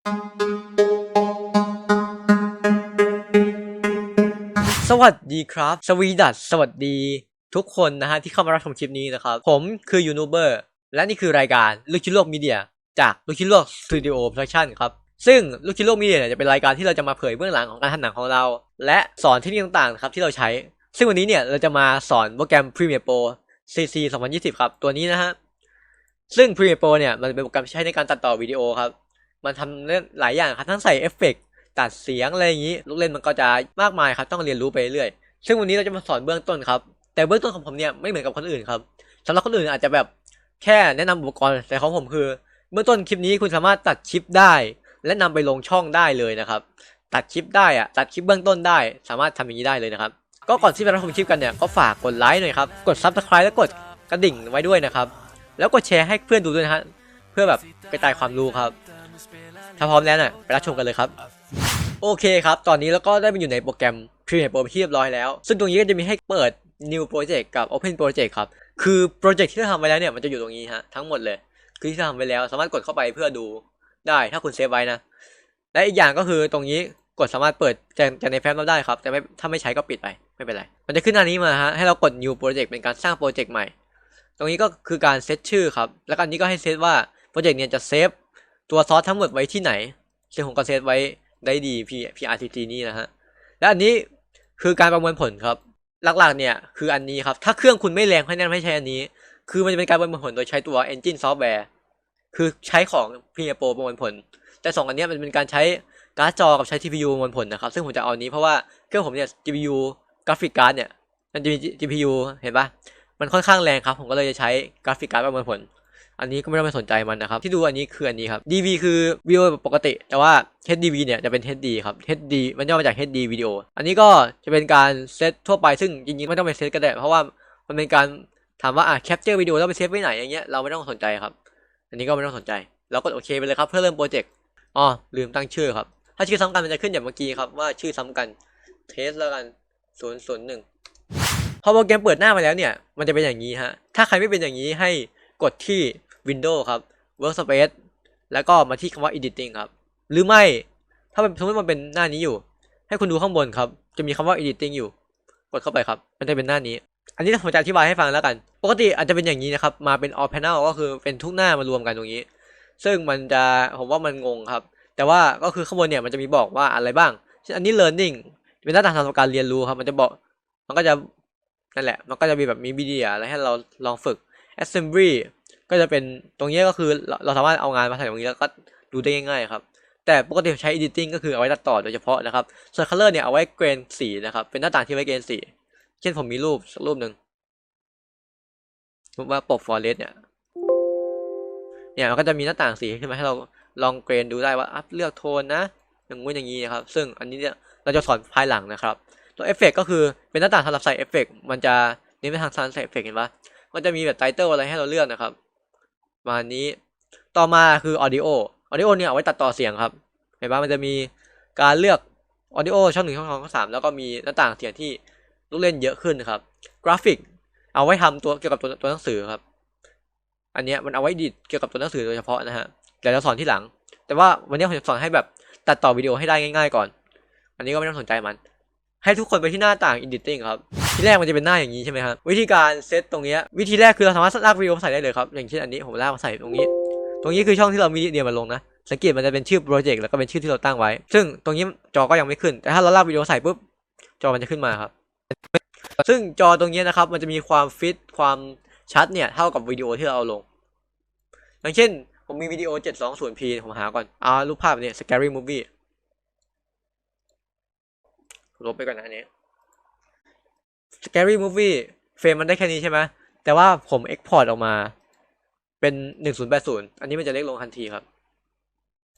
สวัสดีครับ สวีดัสสวัสดีทุกคนนะฮะที่เข้ามารับชมคลิปนี้นะครับ ผมคือยูนูเบอร์และนี่คือรายการลูกชิ้นโลกมีเดีย จากลูกชิ้นโลกสตูดิโอโปรดักชั่นครับ ซึ่งลูกชิ้นโลกมีเดียเนี่ยจะเป็นรายการที่เราจะมาเผยเบื้องหลังของการทำหนังของเรา และสอนเทคนิคต่างๆครับที่เราใช้ ซึ่งวันนี้เนี่ยเราจะมาสอนโปรแกรม Premiere Pro CC 2020 ครับ ตัวนี้นะฮะซึ่ง Premiere Pro เนี่ยมันเป็นโปรแกรมที่ใช้ในการตัดต่อวิดีโอครับ มันทำเรื่องหลายอย่างครับทั้งใส่เอฟเฟกต์ตัดเสียงอะไรอย่างนี้ ลูกเล่นมันก็จะมากมายครับต้องเรียนรู้ไปเรื่อยซึ่งวันนี้เราจะมาสอนเบื้องต้นครับแต่เบื้องต้นของผมเนี่ยไม่เหมือนกับคนอื่นครับสำหรับคนอื่นอาจจะแบบแค่แนะนำอุปกรณ์แต่ของผมคือ เบื้องต้นคลิปนี้คุณสามารถตัดคลิปได้ และนำไปลงช่องได้เลยนะครับตัดคลิปได้อะตัดคลิปเบื้องต้นได้ สามารถทำอย่างนี้ได้เลยนะครับก็ก่อนที่จะรับชมคลิปกันเนี่ยก็ฝากกดไลค์หน่อยครับกด subscribe และกดกระดิ่งไว้ด้วยนะครับแล้วกดแชร์ให้เพื่อนดูด้วยนะฮะเพื่อแบบกระจายความรู้ครับ ถ้าพร้อมแล้วน่ะไปรับชมกันเลยครับ โอเคครับ ตอนนี้เราก็ได้มาอยู่ในโปรแกรม Premiere Pro ที่เรียบร้อยแล้ว ซึ่งตรงนี้ก็จะมีให้เปิด New Project กับ Open Project ครับ คือโปรเจกต์ที่เราทำไว้แล้วเนี่ยมันจะอยู่ตรงนี้ฮะทั้งหมดเลย คือที่เราทำไว้แล้วสามารถกดเข้าไปเพื่อดูได้ถ้าคุณเซฟไว้นะ และอีกอย่างก็คือตรงนี้กดสามารถเปิดจากจากในแฟ้มเราได้ครับ แต่ไม่ถ้าไม่ใช้ก็ปิดไปไม่เป็นไร มันจะขึ้นหน้านี้มาฮะให้เรากด New Project เป็นการสร้างโปรเจกต์ใหม่ ตรงนี้ก็คือการเซตชื่อครับ แล้วอันนี้ก็ให้เซตว่าโปรเจกต์เนี่ยจะเซฟ ตัวซอสทั้งหมดไว้ที่ไหนซึ่งผมก็เซตไว้ได้ดี P PRTG นี่นะฮะ และอันนี้คือการประมวลผลครับ หลักๆเนี่ยคืออันนี้ครับ ถ้าเครื่องคุณไม่แรงให้แนะนำให้ใช้อันนี้ คือมันจะเป็นการประมวลผลโดยใช้ตัว Engine Software คือใช้ของ p r e Pro ประมวลผล แต่สองอันนี้มันเป็นการใช้การ์ดจอกับใช้ TPU ประมวลผลนะครับ ซึ่งผมจะเอาอันนี้เพราะว่าเครื่องผมเนี่ย GPU กราฟิกการ์ดเนี่ยมันจะมี GPU เห็นปะมันค่อนข้างแรงครับ ผมก็เลยจะใช้กราฟิกการ์ดประมวลผล อันนี้ก็ไม่ต้องไปสนใจมันนะครับ ที่ดูอันนี้คืออันนี้ครับ DV คือวิดีโอแบบปกติ แต่ว่า HDV เนี่ยจะเป็น HD ครับ HD มันย่อมาจาก HD วิดีโออันนี้ก็จะเป็นการเซตทั่วไปซึ่งจริงๆไม่ต้องไปเซตก็ได้เพราะว่ามันเป็นการถามว่าอะแคปเจอร์วิดีโอแล้วไปเซฟไว้ไหนอย่างเงี้ยเราไม่ต้องสนใจครับ อันนี้ก็ไม่ต้องสนใจเรากดโอเคไปเลยครับเพื่อเริ่มโปรเจกต์อ๋อลืมตั้งชื่อครับ ถ้าชื่อซ้ำกันมันจะขึ้นอย่างเมื่อกี้ครับว่าชื่อซ้ำกันเทสแล้วกันศูนย์ศูนย์หนึ่งพอโปรแกรมเปิดหน้ามาแล้วเนี่ย มันจะเป็นอย่างนี้ฮะ ถ้าใครไม่เป็นอย่างนี้ให้กดที่ Windows ครับ Workspace แล้วก็มาที่คำว่า Editing ครับ หรือไม่ถ้าเป็นสมมติมันเป็นหน้านี้อยู่ ให้คุณดูข้างบนครับ จะมีคำว่า Editing อยู่ กดเข้าไปครับ มันจะเป็นหน้านี้ อันนี้ผมจะอธิบายให้ฟังแล้วกัน ปกติอาจจะเป็นอย่างนี้นะครับ มาเป็น All Panel ก็คือเป็นทุกหน้ามารวมกันตรงนี้ ซึ่งมันจะผมว่ามันงงครับ แต่ว่าก็คือข้างบนเนี่ยมันจะมีบอกว่าอะไรบ้างเช่นอันนี้ learning เป็นหน้าต่างทางการเรียนรู้ครับ มันจะบอก มันก็จะนั่นแหละ มันก็จะมีแบบมีวิดีโออะไรให้เราลองฝึก assembly ก็จะเป็นตรงนี้ก็คือเราเราสามารถเอางานมาใส่ตรงนี้แล้วก็ดูได้ง่ายๆครับ แต่ปกติผมใช้ editing ก็คือเอาไว้ตัดต่อโดยเฉพาะนะครับ ส่วน color เนี่ยเอาไว้เกรนสีนะครับ เป็นหน้าต่างที่ไว้เกรนสี เช่นผมมีรูปสักรูปหนึ่งสมมติว่าปก forest เนี่ย เนี่ยมันก็จะมีหน้าต่างสีขึ้นมาให้เราลองเกรนดูได้ว่าอัพเลือกโทนนะ อย่างงู้นอย่างนี้นะครับ ซึ่งอันนี้เนี่ยเราจะสอนภายหลังนะครับ ตัวเอฟเฟกก็คือเป็นหน้าต่างสำหรับใส่เอฟเฟกมันจะเน้นไปทางการใส่เอฟเฟกเห็นปะมันจะมีแบบไตเติลอะไรให้เราเลือกนะครับ มาณนี้ ต่อมาคือออดิโอออดิโอเนี่ยเอาไว้ตัดต่อเสียงครับ เห็นปะมันจะมีการเลือกออดิโอช่องหนึ่งช่องสองช่องสามแล้วก็มีหน้าต่างเสียงที่ลูกเล่นเยอะขึ้นครับ กราฟิก เอาไว้ทำตัวเกี่ยวกับตัวตัวหนังสือครับ อันเนี้ยมันเอาไว้ดิดเกี่ยวกับตัวหนังสือโดยเฉพาะนะฮะเดี๋ยวจะสอนที่หลัง แต่ว่าวันนี้ผมจะสอนให้แบบตัดต่อวิดีโอให้ได้ง่าย ๆ ก่อน อันนี้ก็ไม่ต้องสนใจมัน ให้ทุกคนไปที่หน้าต่าง editing ครับ ที่แรกมันจะเป็นหน้าอย่างนี้ใช่ไหมครับวิธีการเซตตรงเนี้ยวิธีแรกคือเราสามารถลากวิดีโอมาใส่ได้เลยครับอย่างเช่นอันนี้ผมลากมาใส่ตรงนี้ ตรงนี้คือช่องที่เรามีเดียมาลงนะสังเกตมันจะเป็นชื่อโปรเจกต์แล้วก็เป็นชื่อที่เราตั้งไว้ ซึ่งตรงนี้จอก็ยังไม่ขึ้น แต่ถ้าเราลากวิดีโอใส่ปุ๊บจอมันจะขึ้นมาครับ ซึ่งจอตรงนี้นะครับมันจะมีความฟิตความชัดเนี่ยเท่ากับวิดีโอที่เราเอาลง อย่างเช่น ผมมีวิดีโอ 720p ผมหาก่อนอ่ารูปภาพเนี่ย scary movie ลบไปก่อนนะอันนี้ scary movie เฟรมมันได้แค่นี้ใช่ไหมแต่ว่าผม export ออกมาเป็น1080อันนี้มันจะเล็กลงทันทีครับ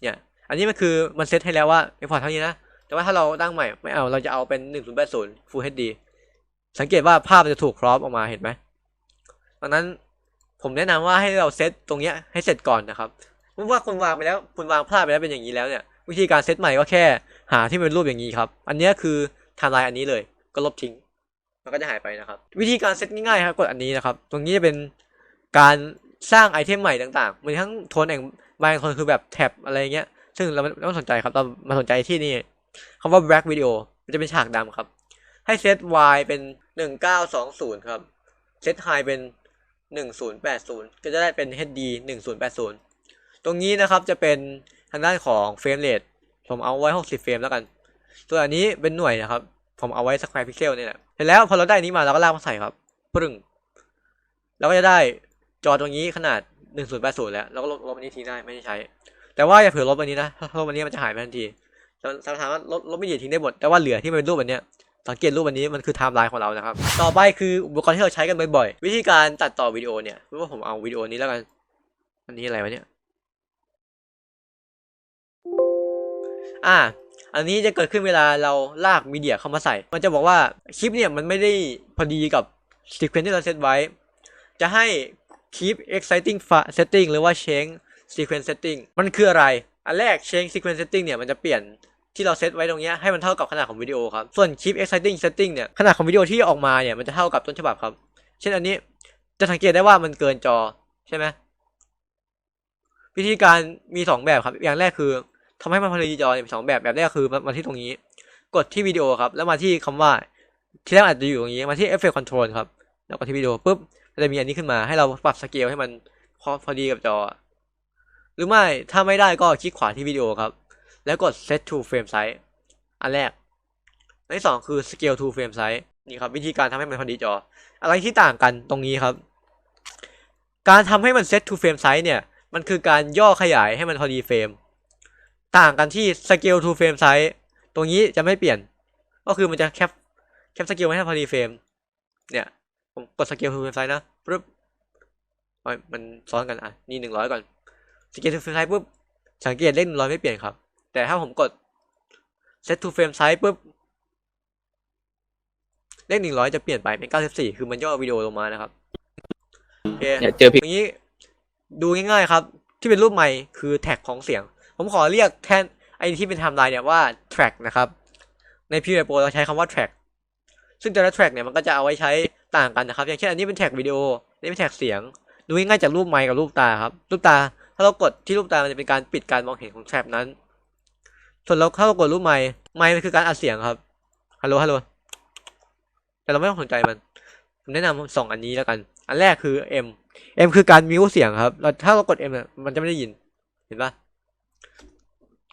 เนี่ย อันนี้มันคือมันเซตให้แล้วว่า export เท่านี้นะ แต่ว่าถ้าเราตั้งใหม่ไม่เอาเราจะเอาเป็น1080 Full HD สังเกตว่าภาพมันจะถูกครอปออกมาเห็นไหมดังนั้นผมแนะนำว่าให้เราเซตตรงเนี้ยให้เสร็จก่อนนะครับเพราะว่าคุณวางไปแล้วคุณวางภาพไปแล้วเป็นอย่างนี้แล้วเนี่ย วิธีการเซตใหม่ก็แค่หาที่เป็นรูปอย่างนี้ครับ อันนี้คือไทม์ไลน์อันนี้เลยก็ลบทิ้ง มันก็จะหายไปนะครับ วิธีการเซตง่ายๆครับกดอันนี้นะครับ ตรงนี้จะเป็นการสร้างไอเทมใหม่ต่างๆมีทั้งโทนแองบางคนคือแบบแท็บอะไรเงี้ย ซึ่งเราไม่ต้องสนใจครับ เรามาสนใจที่นี่คำว่า black video มันจะเป็นฉากดำครับ ให้เซต y เป็นหนึ่งเก้าสองศูนย์ครับ เซต high เป็นหนึ่งศูนย์แปดศูนย์ก็จะได้เป็น HD หนึ่งศูนย์แปดศูนย์ตรงนี้นะครับจะเป็นทางด้านของเฟรมเรทผมเอาไว้หกสิบเฟรมแล้วกัน ตัวอันนี้เป็นหน่วยนะครับ ผมเอาไว้สแควร์พิกเซลเนี่แหละเสร็จแล้วพอเราได้นี้มาเราก็ลากมาใส่ครับปรึ้งเราก็จะได้จอตรงนี้ขนาด1080แล้วเราก็ลบลบอันนี้ทิ้งได้ไม่ได้ใช้ แต่ว่าอย่าเผื่อลบอันนี้นะถ้าลบอันนี้มันจะหายไปทันทีสถามว่าลบลบไม่ดีทิ้งได้หมดแต่ว่าเหลือที่เป็นรูปอันนี้สังเกตรูปอันนี้มันคือไทม์ไลน์ของเรานะครับ ต่อไปคืออุปกรณ์ที่เราใช้กันบ่อยๆ วิธีการตัดต่อวิดีโอเนี่ยว่าผมเอาวิดีโอนี้แล้วกัน อันนี้อะไรวะเนี่ย อ่า อันนี้จะเกิดขึ้นเวลาเราลากมีเดียเข้ามาใส่ มันจะบอกว่าคลิปเนี่ยมันไม่ได้พอดีกับซีเควนซ์ที่เราเซตไว้ จะให้ keep exciting setting หรือว่า change sequence setting มันคืออะไร อันแรก change sequence setting เนี่ยมันจะเปลี่ยนที่เราเซตไว้ตรงเนี้ยให้มันเท่ากับขนาดของวิดีโอครับ ส่วน keep exciting setting เนี่ยขนาดของวิดีโอที่ออกมาเนี่ยมันจะเท่ากับต้นฉบับครับ เช่นอันนี้จะสังเกตได้ว่ามันเกินจอใช่ไหมวิธีการมีสองแบบครับ อย่างแรกคือ ทำให้มันพอดีจอเนี่ยมีสองแบบแบบแรกคือมาที่ตรงนี้ กดที่วิดีโอครับ แล้วมาที่คำว่าที่แรกอาจจะอยู่ตรงนี้มาที่ effect control ครับแล้วก็ที่วิดีโอปุ๊บจะมีอันนี้ขึ้นมาให้เราปรับสเกลให้มันพอพอดีกับจอ หรือไม่ถ้าไม่ได้ก็คลิกขวาที่วิดีโอครับ แล้วกด set to frame size อันแรกอันที่สองคือ scale to frame size นี่ครับวิธีการทำให้มันพอดีจอ อะไรที่ต่างกันตรงนี้ครับ การทำให้มัน set to frame size เนี่ยมันคือการย่อขยายให้มันพอดีเฟรม ต่างกันที่ scale to frame size ตรงนี้จะไม่เปลี่ยน ก็คือมันจะแคปแคปสเกลไว้ให้พอดีเฟรม เนี่ย ผมกดสเกลทูเฟรมไซส์นะปุ๊บโอ้ยมันซ้อนกันอะ นี่หนึ่งร้อยก่อน สเกลทูเฟรมไซส์ปุ๊บ สังเกตเลขหนึ่งร้อยไม่เปลี่ยนครับ แต่ถ้าผมกด set to frame size ปุ๊บ เลขหนึ่งร้อยจะเปลี่ยนไปเป็นเก้าสิบสี่คือมันย่อวิดีโอลงมานะครับโอเคเนี่ยเจอพิกอย่างนี้ดูง่ายๆครับ ที่เป็นรูปใหม่คือแท็กของเสียง ผมขอเรียกแทนไอ้ที่เป็นไทม์ไลน์เนี่ยว่า track นะครับ ใน Premiere Pro เราใช้คำว่า track ซึ่งแต่ละ track เนี่ยมันก็จะเอาไว้ใช้ต่างกันนะครับ อย่างเช่นอันนี้เป็นแท็กวิดีโอนนี้เป็นแท็กเสียง ดูง่ายๆจากรูปไมค์กับรูปตาครับ รูปตา ถ้าเรากดที่รูปตา มันจะเป็นการปิดการมองเห็นของแท็บนั้น ส่วนเราถ้าเรากดรูปไมค์ ไมค์มันคือการอัดเสียงครับ ฮัลโหล ฮัลโหล แต่เราไม่ต้องสนใจมัน ผมแนะนำสองอันนี้แล้วกัน อันแรกคือ M M คือการมิวเสียงครับ เราถ้าเรากด M เนี่ยมันจะไม่ได้ยิน เห็นปะ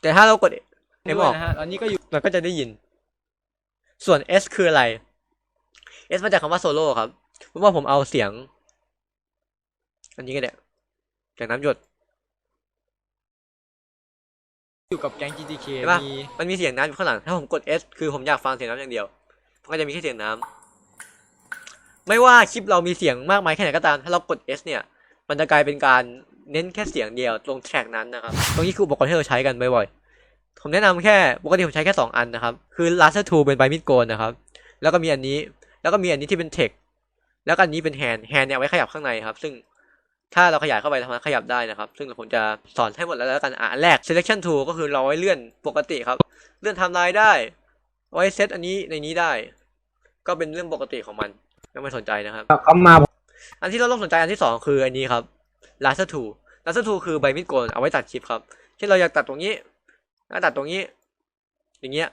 แต่ถ้าเรากด M ออกนะฮะตอนนี้ก็อยู่มันก็จะได้ยิน ส่วน S คืออะไร S มาจากคำว่าโซโล่ครับเพราะว่าผมเอาเสียง อันนี้ก็ได้จากน้ำหยดอยู่กับแก๊ง GTK เห็นปะมีมันมีเสียงน้ำอยู่ข้างหลัง ถ้าผมกด S คือผมอยากฟังเสียงน้ำอย่างเดียว มันก็จะมีแค่เสียงน้ำ ไม่ว่าคลิปเรามีเสียงมากมายแค่ไหนก็ตาม ถ้าเรากด S เนี่ย มันจะกลายเป็นการ เน้นแค่เสียงเดียวตรงแทร็กนั้นนะครับตรงนี้คืออุปกรณ์ที่เราใช้กันบ่อยๆผมแนะนำแค่ปกติผมใช้แค่ 2 อันนะครับ คือ laser tool เป็นใบมีดโกนนะครับ แล้วก็มีอันนี้แล้วก็มีอันนี้ที่เป็น text แล้วก็อันนี้เป็น hand hand เนี่ยเอาไว้ขยับข้างในครับ ซึ่งถ้าเราขยายเข้าไปทำให้ขยับได้นะครับ ซึ่งผมจะสอนให้หมดแล้วแล้วกันอะอันแรก selection tool ก็คือเราไว้เลื่อนปกติครับ เลื่อนไทม์ไลน์ได้ ไว้เซตอันนี้ในนี้ได้ ก็เป็นเรื่องปกติของมันไม่ต้องสนใจนะครับเขามาอันที่เราต้องสนใจอันที่สองคืออันนี้ครับ laser tool laser tool คือใบมีดโกนเอาไว้ตัดคลิปครับเช่นเราอยากตัดตรงนี้แล้วตัดตรงนี้ อย่างเงี้ย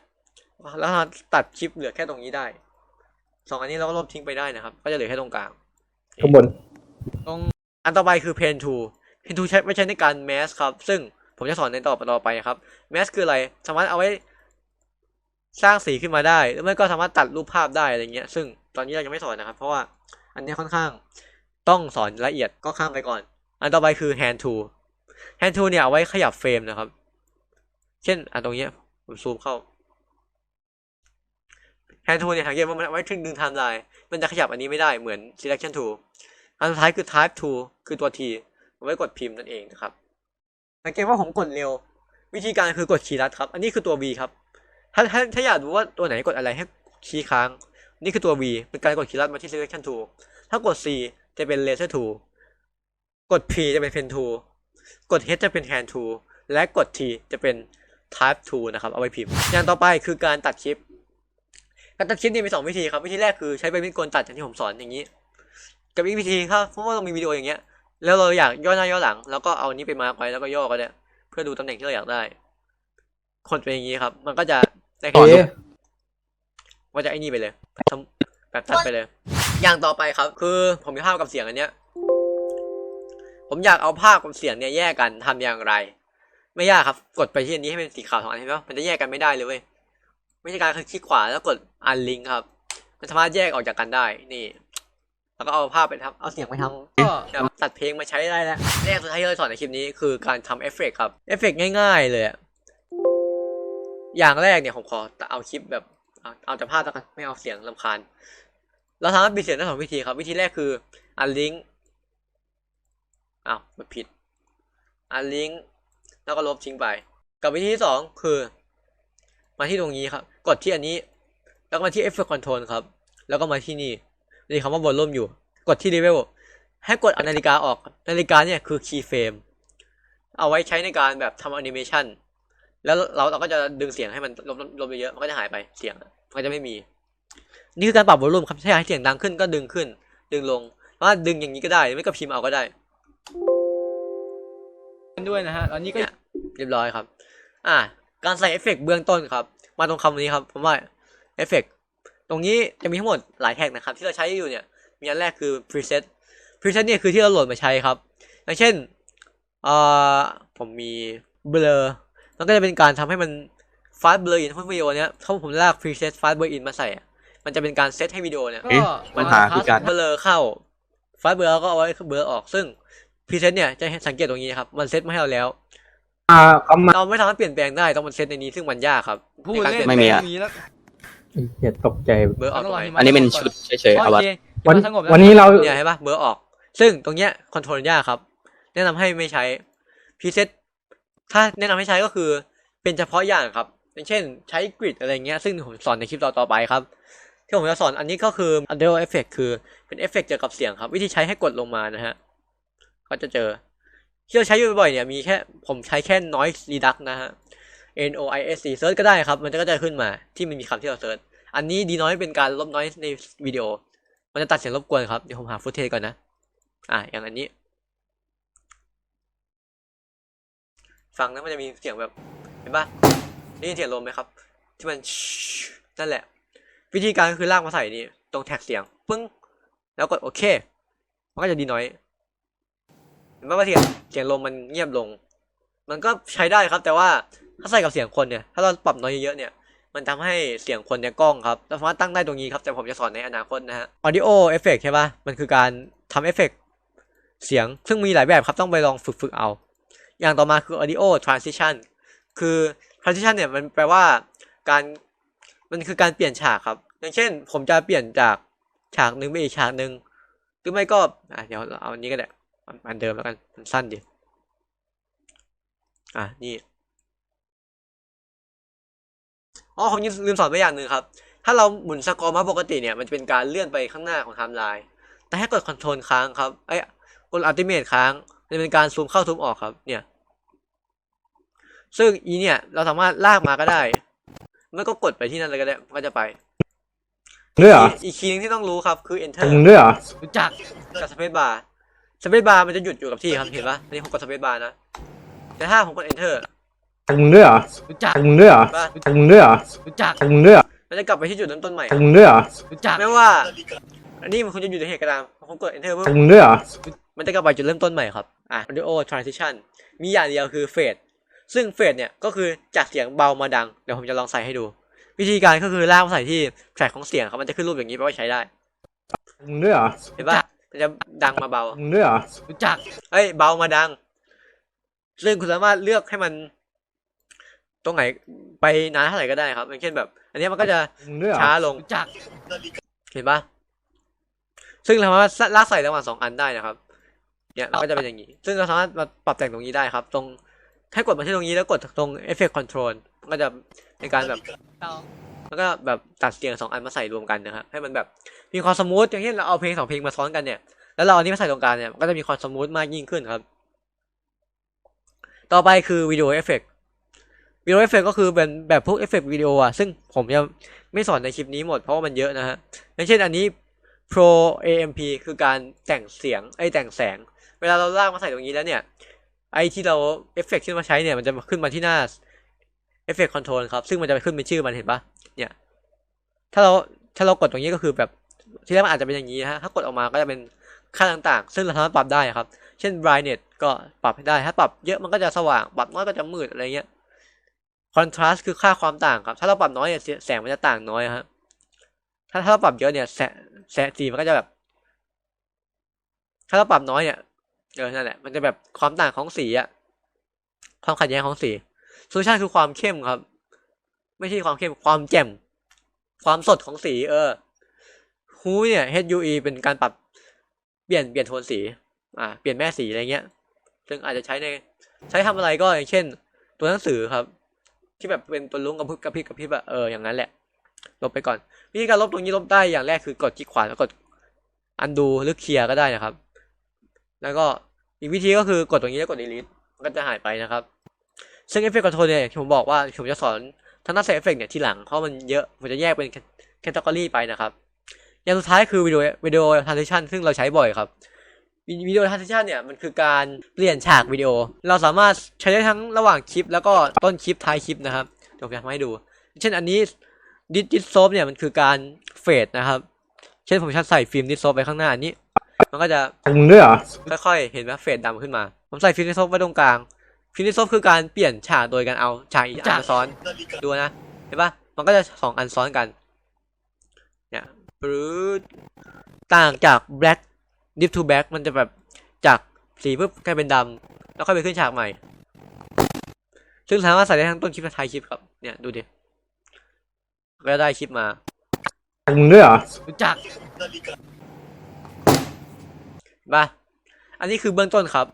แล้วเราตัดคลิปเหลือแค่ตรงนี้ได้สองอันนี้เราก็ลบทิ้งไปได้นะครับ ก็จะเหลือแค่ตรงกลางข้างบนตรงอันต่อไปคือ pen tool pen tool ใช้ไม่ใช้ในการ mask ครับ ซึ่งผมจะสอนในต่อต่อไปนะครับ mask คืออะไรสามารถเอาไว้สร้างสีขึ้นมาได้หรือไม่ก็สามารถตัดรูปภาพได้อะไรเงี้ย ซึ่งตอนนี้เรายังไม่สอนนะครับ เพราะว่าอันนี้ค่อนข้างต้องสอนละเอียดก็ข้ามไปก่อน อันต่อไปคือ hand tool hand tool เนี่ยเอาไว้ขยับเฟรมนะครับ เช่นอันตรงเนี้ยผมซูมเข้า hand tool เนี่ยสังเกตว่ามันเอาไว้ถึงดึงไทม์ไลน์มันจะขยับอันนี้ไม่ได้เหมือน selection tool อันสุดท้ายคือ type tool คือตัว T เอาไว้กดพิมพ์นั่นเองนะครับสังเกตว่าผมกดเร็ว วิธีการคือกดคีย์ลัดครับ อันนี้คือตัว V ครับถ้าถ้าถ้าอยากรู้ว่าตัวไหนกดอะไรให้คีย์ค้าง นี่คือตัว V เป็นการกดคีย์ลัดมาที่ selection tool ถ้ากด C จะเป็น laser tool กด P จะเป็น pen tool กด H จะเป็น hand tool และกด T จะเป็น type tool นะครับ เอาไว้พิมพ์ อย่างต่อไปคือการตัดคลิป การตัดคลิปนี่มีสองวิธีครับ วิธีแรกคือใช้ใบมีดโกนตัดอย่างที่ผมสอนอย่างนี้ กับอีกวิธีถ้าเพราะว่าเรามีวิดีโออย่างเงี้ย แล้วเราอยากย่อหน้าย่อหลัง แล้วก็เอาอันนี้ไปมาร์กไว้แล้วก็ย่อก็ได้เพื่อดูตำแหน่งที่เราอยากได้ คนเป็นอย่างนี้ครับ มันก็จะได้แค่เอ๊ะนี้ว่าจะไอ้นี่ไปเลยทำแบบตัดไปเลย อย่างต่อไปครับ คือผมมีภาพกับเสียงอันเนี้ย ผมอยากเอาภาพกับเสียงเนี่ยแยกกันทำอย่างไร ไม่ยากครับ กดไปที่อันนี้ให้เป็นสีขาวสองอันเห็นไหมมันจะแยกกันไม่ได้เลยเว้ยไม่ใช่การคลิกขวาแล้วกดอันลิงครับ มันสามารถแยกออกจากกันได้ นี่ แล้วก็เอาภาพไปทำเอาเสียงไปทำก็แบบตัดเพลงมาใช้ได้แล้วแรกสุดท้ายที่เราสอนในคลิปนี้คือการทำเอฟเฟกต์ครับ เอฟเฟกต์ง่าย ๆ เลยอะอย่างแรกเนี่ยผมขอเอาคลิปแบบเอาเอาแต่ภาพแล้วกันไม่เอาเสียงลำคาญ เราสามารถปิดเสียงได้สองวิธีครับ วิธีแรกคืออันลิง อ้าวมันผิดอันลิงแล้วก็ลบทิ้งไป กับวิธีที่สองคือ มาที่ตรงนี้ครับ กดที่อันนี้ แล้วก็มาที่ Effect Control ครับ แล้วก็มาที่นี่นี่คำว่าบนร่มอยู่ กดที่ Level ให้กดอนาฬิกาออกนาฬิกาเนี่ยคือ Key Frame เอาไว้ใช้ในการแบบทำแอนิเมชันแล้วเราเราก็จะดึงเสียงให้มันลบลบไปเยอะมันก็จะหายไปเสียงมันก็จะไม่มี นี่คือการปรับวอลลุ่มครับถ้าอยากให้เสียงดังขึ้นก็ดึงขึ้น ดึงลงเพราะว่าดึงอย่างนี้ก็ได้ ไม่ก็พิมพ์เอาก็ได้ ด้วยนะฮะตอนนี้ก็เนี่ยเรียบร้อยครับ อ่า การใส่เอฟเฟกต์เบื้องต้นครับ มาตรงคำนี้ครับผมว่าเอฟเฟกต์ตรงนี้จะมีทั้งหมดหลายแท็กนะครับ ที่เราใช้อยู่เนี่ย มีอันแรกคือ preset preset เนี่ยคือที่เราโหลดมาใช้ครับ อย่างเช่นเอ่อผมมี blur มันก็จะเป็นการทำให้มัน fast blur in พวกวิดีโอเนี้ยถ้าผมลาก preset fast blur in มาใส่อะมันจะเป็นการเซตให้วิดีโอเนี่ยก็เอ๊ะมันปัญหาคือการเบลอเข้าฟาสเบลอก็เอาไว้เบลอออกซึ่ง พรีเซตเนี่ยจะสังเกตตรงนี้ครับ มันเซตมาให้เราแล้ว อ่าเขามาเราไม่สามารถเปลี่ยนแปลงได้ต้องมันเซตในนี้ซึ่งมันยากครับพูดในการเล่นเปลี่ยนไม่มีอะมีแล้วเหี้ยตกใจ เบลอออกตรงไหนอันนี้เป็นชุดเฉยๆเอาโอวัดเควันสงบแล้วันนี้เราเนี่ยเห็นปะเบลอออก ซึ่งตรงเนี้ยคอนโทรลยากครับ แนะนำให้ไม่ใช้พรีเซตถ้าแนะนำให้ใช้ก็คือเป็นเฉพาะอย่างครับ อย่างเช่นใช้กริดอะไรเงี้ยซึ่งผมสอนในคลิปต่อๆไปครับ ที่ผมจะสอนอันนี้ก็คือ Audio Effect คือเป็นเอฟเฟกต์เกี่ยวกับเสียงครับ วิธีใช้ให้กดลงมานะฮะ ก็จะเจอ ที่เราใช้อยู่บ่อยๆเนี่ยมีแค่ผมใช้แค่ noise reduct นะฮะ N O I S E เซิร์ชก็ได้ครับ มันก็จะขึ้นมาที่มันมีคำที่เราเซิร์ชอันนี้ดีน้อยเป็นการลบ noise ในวิดีโอ มันจะตัดเสียงรบกวนครับ เดี๋ยวผมหาฟุตเทจก่อนนะ อะอย่างอันนี้ ฟังนะมันจะมีเสียงแบบ เห็นปะได้ยินเสียงลมไหมครับ ที่มันนั่นแหละ วิธีการก็คือลากมาใส่นี่ ตรงแท็กเสียง ปึ้ง แล้วกดโอเค มันก็จะดีน้อย ไหมว่าเสียงเสียงลมมันเงียบลง มันก็ใช้ได้ครับ แต่ว่าถ้าใส่กับเสียงคนเนี่ย ถ้าเราปรับน้อยเยอะๆเนี่ย มันทำให้เสียงคนเนี่ยกล้องครับเราสามารถตั้งได้ตรงนี้ครับ แต่ผมจะสอนในอนาคตนะฮะ audio effect ใช่ปะมันคือการทำเอฟเฟกเสียง ซึ่งมีหลายแบบครับต้องไปลองฝึกๆเอา อย่างต่อมาคือ audio transition คือ transition เนี่ยมันแปลว่าการมันคือการเปลี่ยนฉากครับ อย่างเช่น ผมจะเปลี่ยนจากฉากหนึ่งไปอีกฉากหนึ่งหรือไม่ก็อะเดี๋ยวเราเอาอันนี้ก็ได้ อันอันเดิมแล้วกัน มันสั้นดิอะ นี่ อ๋อผมลืมลืมสอนไปอย่างหนึ่งครับ ถ้าเราหมุนสกอร์มาปกติเนี่ย มันจะเป็นการเลื่อนไปข้างหน้าของไทม์ไลน์ แต่ให้กดคอนโทรลค้างครับเอ้ยกดอัลติเมทค้างมันจะเป็นการซูมเข้าซูมออกครับ เนี่ย ซึ่งอีเนี่ย เราสามารถลากมาก็ได้ ไม่ก็กดไปที่นั่นเลยก็ได้มันก็จะไปด้วยเหรออีกคีย์หนึงที่ต้องรู้ครับ คือ enter มึงด้วยเหรอ รู้จักกับ space bar space bar มันจะหยุดอยู่กับที่ครับเห็นปะอันนี้ผมกด space bar นะ แต่ถ้าผมกด enter มึงด้วยเหรอรู้จักมึงด้วยเหรอปะมึงด้วยเหรอรู้จักมึงด้วยเหรอมันจะกลับไปที่จุดเริ่มต้นใหม่มึงด้วยเหรอรู้จักไม่ว่า อันนี้มันควรจะอยู่ในเหตุก็ตามผมกด enter ปุ๊บมึงด้วยเหรอมันจะกลับไปจุดเริ่มต้นใหม่ครับ อะ audio transition มีอย่างเดียวคือ fade ซึ่ง fade เนี่ยก็คือจากเสียงเบามาดัง เดี๋ยวผมจะลองใส่ให้ดู วิธีการก็คือลากมาใส่ที่แทร็กของเสียงครับ มันจะขึ้นรูปอย่างนี้แปลว่าใช้ได้มึงด้วยเหรอเห็นปะ มันจะดังมาเบา มึงด้วยเหรอรู้จัก เอ้ยเบามาดัง ซึ่งคุณสามารถเลือกให้มัน ตรงไหนไปนานเท่าไหร่ก็ได้ครับอย่างเช่นแบบ อันนี้มันก็จะมึงด้วยเหรอช้าลง รู้จัก เห็นปะซึ่งเราสามารถลากใส่ระหว่างสองอันได้นะครับ เนี่ยมันก็จะเป็นอย่างนี้ ซึ่งเราสามารถมาปรับแต่งตรงนี้ได้ครับ ตรงให้กดมาที่ตรงนี้แล้วกดตรง Effect Control มันก็จะเป็นการแบบ แล้วก็แบบตัดเสียงสองอันมาใส่รวมกันนะครับให้มันแบบมีความสมูทอย่างเช่นเราเอาเพลงสองเพลงมาซ้อนกันเนี่ยแล้วเราเอาอันนี้มาใส่ตรงกลางเนี่ยก็จะมีความสมูทมากยิ่งขึ้นครับ ต่อไปคือวิดีโอเอฟเฟกวิดีโอเอฟเฟกก็คือเป็นแบบพวกเอฟเฟกวิดีโออะซึ่งผมจะไม่สอนในคลิปนี้หมดเพราะว่ามันเยอะนะฮะอย่างเช่นอันนี้ Pro AMP คือการแต่งเสียงไอแต่งแสง เวลาเราลากมาใส่ตรงนี้แล้วเนี่ยไอที่เราเอฟเฟกที่มาใช้เนี่ยมันจะขึ้นมาที่หน้า Effect Control ครับ ซึ่งมันจะไปขึ้นเป็นชื่อมันเห็นปะ ถ้าเราถ้าเรากดตรงนี้ก็คือแบบที่แรกมันอาจจะเป็นอย่างนี้นะฮะถ้ากดออกมาก็จะเป็นค่าต่างๆ ซึ่งเราสามารถปรับได้ครับ เช่น brightness ก็ปรับได้ ถ้าปรับเยอะมันก็จะสว่าง ปรับน้อยก็จะมืดอะไรเงี้ย contrast คือค่าความต่างครับ ถ้าเราปรับน้อยเนี่ยแสงมันจะต่างน้อยฮะถ้าถ้าเราปรับเยอะเนี่ยแสงแสงสีมันก็จะแบบ ถ้าเราปรับน้อยเนี่ยเออนั่นแหละ มันจะแบบความต่างของสีอะความขัดแย้งของสีโซลูชันคือความเข้มครับ ไม่ใช่ความเข้ม ความแจ่ม ความสดของสี เออฮูเนี่ย HUE เป็นการปรับเปลี่ยนเปลี่ยนโทนสี อ่า เปลี่ยนแม่สีอะไรเงี้ย ซึ่งอาจจะใช้ใน ใช้ทำอะไรก็อย่างเช่น ตัวหนังสือครับ ที่แบบเป็นตัวลุ้งกระพริบกระพริบกระพริบอะเอออย่างนั้นแหละ ลบไปก่อน วิธีการลบตรงนี้ลบได้อย่างแรกคือกดคลิกขวาแล้วกดอันดูหรือเคลียร์ก็ได้นะครับ แล้วก็อีกวิธีก็คือกดตรงนี้แล้วกด delete ก็จะหายไปนะครับ ซึ่งเอฟเฟกต์คอนโทรลเนี่ยที่ผมบอกว่าผมจะสอน ทั้งหน้าใส่เอฟเฟกเนี่ยทีหลังเพราะมันเยอะผมจะแยกเป็นแคตตากรีไปนะครับ อย่างสุดท้ายคือวิดีโอวิดีโอทรานซิชันซึ่งเราใช้บ่อยครับวิดีโอทรานซิชันเนี่ยมันคือการเปลี่ยนฉากวิดีโอ เราสามารถใช้ได้ทั้งระหว่างคลิป แล้วก็ต้นคลิปท้ายคลิปนะครับเดี๋ยวผมจะทำให้ดู เช่นอันนี้ดิสดิสโซฟเนี่ยมันคือการเฟดนะครับ เช่นผมชัดใส่ฟิล์มดิสโซฟไปข้างหน้าอันนี้ มันก็จะมึงด้วยเหรอค่อยๆเห็นไหมเฟดดำขึ้นมา ผมใส่ฟิล์มดิสโซฟไว้ตรงกลาง ฟิล์มดิสโซฟคือการเปลี่ยนฉากโดยการเอาฉากอีกอันมาซ้อนดูนะเห็นปะมันก็จะสองอันซ้อนกันเนี่ยปรื๊ดต่างจาก black dip to black มันจะแบบจากสีปุ๊บกลายเป็นดำแล้วค่อยไปขึ้นฉากใหม่ ซึ่งสามารถใส่ได้ทั้งต้นคลิปและท้ายคลิปครับเนี่ยดูดิก็ได้คลิปมาตักมึงด้วยเหรอรู้จักมาอันนี้คือเบื้องต้นครับ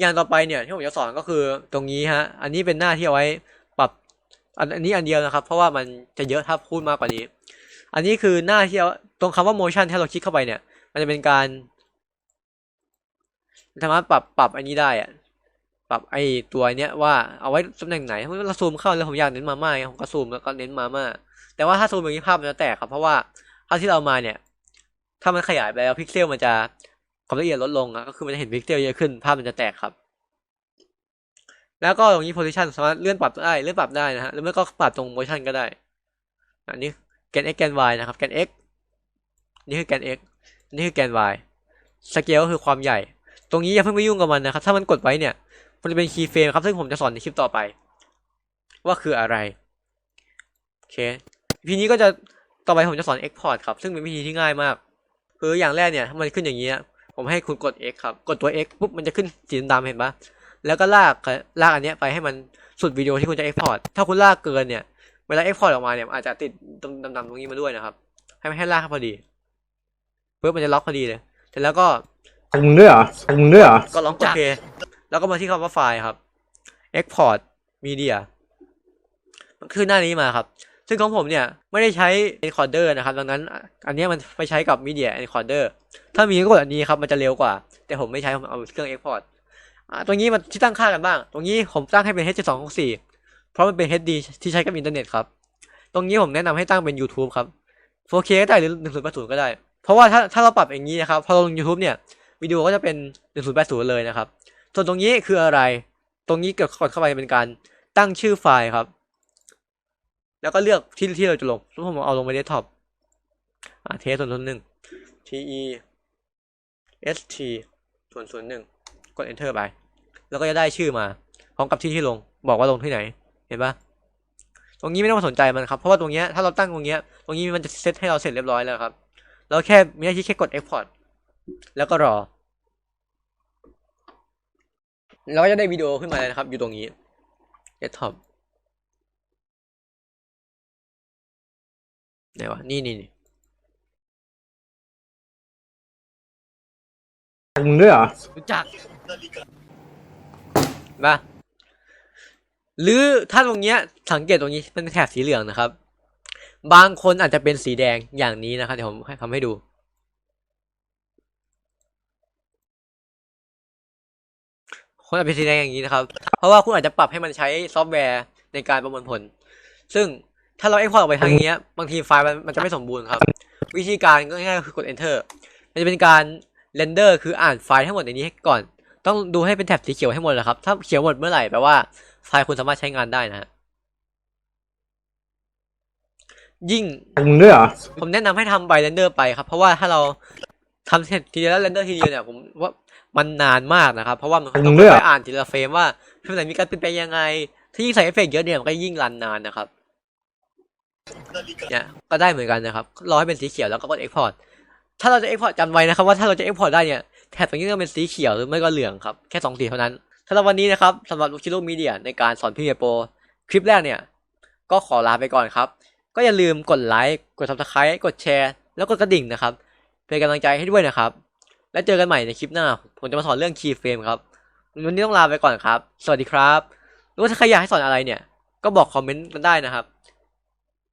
อย่างต่อไปเนี่ยที่ผมจะสอนก็คือตรงนี้ฮะ อันนี้เป็นหน้าที่เอาไว้ปรับ อันนี้อันเดียวนะครับ เพราะว่ามันจะเยอะถ้าพูดมากกว่านี้ อันนี้คือหน้าที่เอาตรงคำว่า motion ถ้าเราคลิกเข้าไปเนี่ย มันจะเป็นการสามารถปรับปรับอันนี้ได้อะปรับไอตัวเนี้ยว่าเอาไว้ตำแหน่งไหนถ้าเราซูมเข้าแล้วผมอยากเน้นมาม่าไงผมก็ซูมแล้วก็เน้นมาม่าแต่ว่าถ้าซูมอย่างนี้ภาพมันจะแตกครับเพราะว่าภาพที่เรามาเนี่ย ถ้ามันขยายไปแล้วพิกเซลมันจะ ความละเอียดลดลงอะก็คือมันจะเห็นพิกเซลเยอะขึ้น ภาพมันจะแตกครับ แล้วก็ตรงนี้ position สามารถเลื่อนปรับได้เลื่อนปรับได้นะฮะหรือไม่ก็ปรับตรง motion ก็ได้ อันนี้แกน x แกน y นะครับแกน x นี่คือแกน x นี่คือแกน y สเกลก็คือความใหญ่ ตรงนี้อย่าเพิ่งไปยุ่งกับมันนะครับ ถ้ามันกดไว้เนี่ย มันจะเป็นคีย์เฟรมครับ ซึ่งผมจะสอนในคลิปต่อไป ว่าคืออะไร โอเคทีนี้ก็จะต่อไปผมจะสอน export ครับ ซึ่งเป็นวิธีที่ง่ายมาก คืออย่างแรกเนี่ยถ้ามันขึ้นอย่างนี้ ผมให้คุณกด x ครับ กดตัว x ปุ๊บมันจะขึ้นสีดำๆเห็นปะแล้วก็ลากลากอันเนี้ยไปให้มันสุดวิดีโอที่คุณจะ export ถ้าคุณลากเกินเนี่ยเวลา export ออกมาเนี่ยอาจจะติดตรงดำๆตรงนี้มาด้วยนะครับ ให้มันให้ลากพอดีปุ๊บมันจะล็อกพอดีเลยเสร็จแล้วก็ตักมึงด้วยเหรอตักมึงด้วยเหรอก็ลองกดเพย์แล้วก็มาที่คำว่าไฟล์ครับ export media มันขึ้นหน้านี้มาครับ ซึ่งของผมเนี่ยไม่ได้ใช้ encoder นะครับดังนั้นอันนี้มันไปใช้กับ media encoder ถ้ามีก็กดอันนี้ครับมันจะเร็วกว่า แต่ผมไม่ใช้ผมเอาเครื่อง export อตรงนี้มันที่ตั้งค่ากันบ้าง ตรงนี้ผมตั้งให้เป็น H264 เพราะมันเป็น HD ที่ใช้กับอินเทอร์เน็ตครับ ตรงนี้ผมแนะนำให้ตั้งเป็น YouTube ครับ 4K ก็ได้หรือ 1080 ก็ได้ เพราะว่าถ้าถ้าเราปรับอย่างนี้นะครับ พอลง YouTube เนี่ยวิดีโอก็จะเป็น 1080 เลยนะครับ ส่วนตรงนี้คืออะไร ตรงนี้กดกดเข้าไปเป็นการตั้งชื่อไฟล์ครับ แล้วก็เลือกที่ที่เราจะลงสมมติผมเอาลงไปเดสก์ท็อปอ่าเทสส่วนส่วนหนึ่ง T E S T ส่วนส่วนหนึ่งกด enter ไป แล้วก็จะได้ชื่อมาพร้อมกับที่ที่ลง บอกว่าลงที่ไหน เห็นปะตรงนี้ไม่ต้องสนใจมันครับ เพราะว่าตรงเนี้ยถ้าเราตั้งตรงเนี้ย ตรงนี้มันจะเซตให้เราเสร็จเรียบร้อยแล้วครับ เราแค่มีหน้าที่แค่กด export แล้วก็รอ เราก็จะได้วิดีโอขึ้นมาเลยนะครับ อยู่ตรงนี้ desktop ไหนวะนี่นี่นี่ตักมึงด้วยเหรอรู้จักมาหรือถ้าตรงเนี้ยสังเกตตรงนี้เป็นแถบสีเหลืองนะครับ บางคนอาจจะเป็นสีแดงอย่างนี้นะครับเดี๋ยวผมให้ทำให้ดูคนอาจเป็นสีแดงอย่างนี้นะครับ เพราะว่าคุณอาจจะปรับให้มันใช้ซอฟต์แวร์ในการประมวลผล ซึ่ง ถ้าเราเอ็กพอร์ตออกไปทางอย่างเงี้ย บางทีไฟล์มันมันจะไม่สมบูรณ์ครับ วิธีการก็ง่ายๆคือกด enter มันจะเป็นการเรนเดอร์คืออ่านไฟล์ทั้งหมดในนี้ให้ก่อน ต้องดูให้เป็นแถบสีเขียวให้หมดเลยครับ ถ้าเขียวหมดเมื่อไหร่แปลว่าไฟล์คุณสามารถใช้งานได้นะฮะยิ่ง มึงด้วยเหรอผมแนะนำให้ทำใบเรนเดอร์ไปครับ เพราะว่าถ้าเราทำเสร็จทีเดียวแล้วเรนเดอร์ทีเดียวเนี่ยผมว่ามันนานมากนะครับ เพราะว่ามันต้องไปอ่านทีละเฟรมว่าเฟรมไหนมีการเปลี่ยนแปลงยังไง ถ้ายิ่งใส่เอฟเฟกต์เยอะเนี่ยมันก็ยิ่งรันนานนะครับ เนี่ยก็ได้เหมือนกันนะครับรอให้เป็นสีเขียวแล้วก็กด export ถ้าเราจะ export จำไว้นะครับว่าถ้าเราจะ export ได้เนี่ยแถบตรงนี้ต้องเป็นสีเขียวหรือไม่ก็เหลืองครับแค่สองสีเท่านั้นสำหรับวันนี้นะครับสำหรับลูกชิโร่มีเดียในการสอนพี่เมโปรคลิปแรกเนี่ย ก็ขอลาไปก่อนครับ ก็อย่าลืมกดไลค์กด subscribe กดแชร์แล้วกดกระดิ่งนะครับเป็นกำลังใจให้ด้วยนะครับ แล้วเจอกันใหม่ในคลิปหน้า ผมจะมาสอนเรื่อง key frame ครับวันนี้ต้องลาไปก่อนครับ สวัสดีครับรือว่าถ้าใครอยากให้สอนอะไรเนี่ย ก็บอกคอมเมนต์กันได้นะครับ